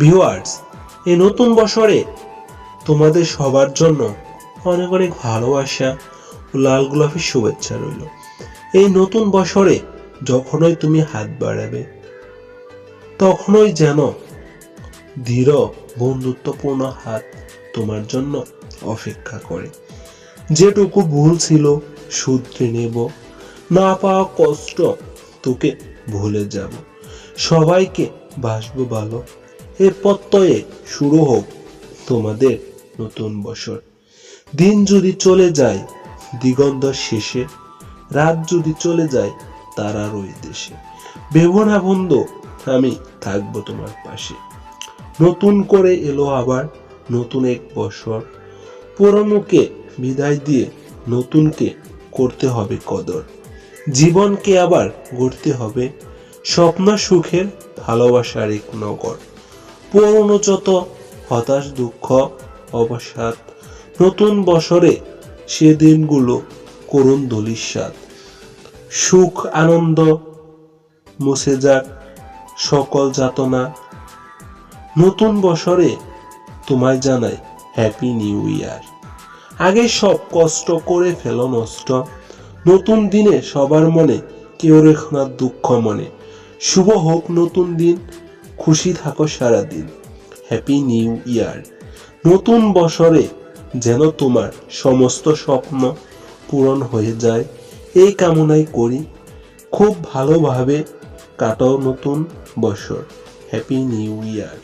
Viewers এই নতুন বছরে তোমাদের সবার জন্য অনেক অনেক ভালোবাসা ও লাল গোলাপের শুভেচ্ছা রইল। এই নতুন বছরে যখনই তুমি হাত বাড়াবে, তখনই যেন দৃঢ়, বন্ধুত্বপূর্ণ হাত তোমার জন্য অপেক্ষা করে। যেটুকু ভুল ছিল শুধরে নেব, না পাওয়া কষ্ট তোকে ভুলে যাব। সবাইকে বাসবো ভালো এর প্রত্যয়ে শুরু হোক তোমাদের নতুন বছর। দিন যদি চলে যায়, দিগন্ত শেষে, রাত যদি চলে যায় তারার ওই দেশে। ভেবো না বন্ধু, আমি থাকব তোমার পাশে। নতুন করে এলো আবার নতুন এক বছর। পুরনোকে বিদায় দিয়ে নতুনকে করতে হবে কদর। জীবনকে আবার গড়তে হবে স্বপ্ন সুখের ভালোবাসার এক নগর। পুরনো যত হতাশ, দুঃখ, অবসাদ, নতুন বছরে সে দিনগুলো করুণ দলির স্বাদ সুখ, আনন্দ মুছে যাক সকল যাতনা। নতুন বছরে তোমায় জানাই হ্যাপি নিউ ইয়ার আগে সব কষ্ট করে ফেলো নষ্ট। নতুন দিনে সবার মনে কেউ রেখো না দুঃখ মনে। শুভ হোক নতুন দিন খুশি থাকো সারাদিন। হ্যাপি নিউ ইয়ার নতুন বছরে যেন তোমার সমস্ত স্বপ্ন পূরণ হয়ে যায়। এই কামনাই করি। খুব ভালোভাবে কাটাও নতুন বছর। Happy new year